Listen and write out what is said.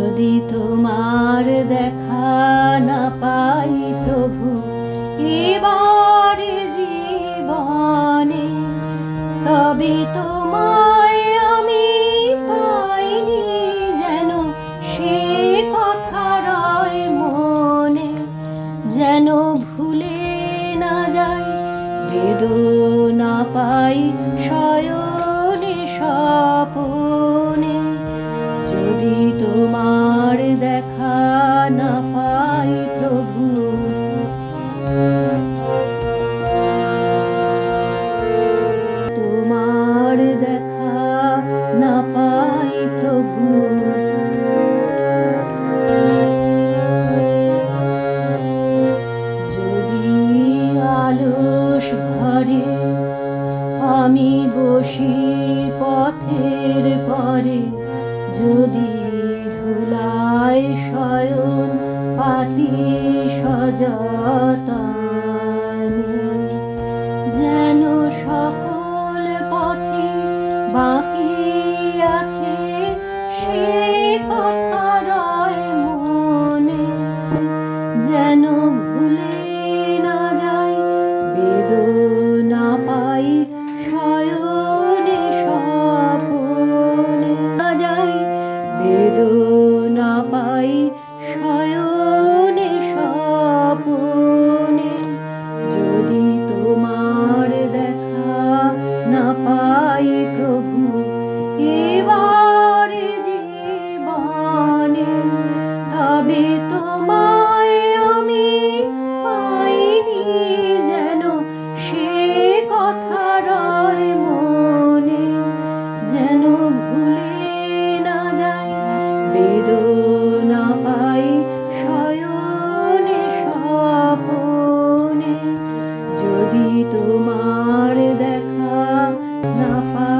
যদি তোমার দেখা না পাই প্রভু, এবার জীবনে তবে তোমায় আমি পাইনি যেন সে কথা রয় মনে, যেন ভুলে না যাই, বেদনা পাই, শয়নে স্বপনে পাই প্রভু। তোমার দেখা না পাই প্রভু। যদি আলস ঘরে আমি বসি পথের পরে, যদি ধুলায় শয়ন পাতি সযতনে, যেন সকল পথে বাকি আছে সে কথা রয় মনে, যেন ভুলে না যাই, বেদনা পাই কথা রয় মনে যেন ভুলে না যাই, বেদনা পাই শয়নে স্বপনে। যদি তোমার দেখা না পাই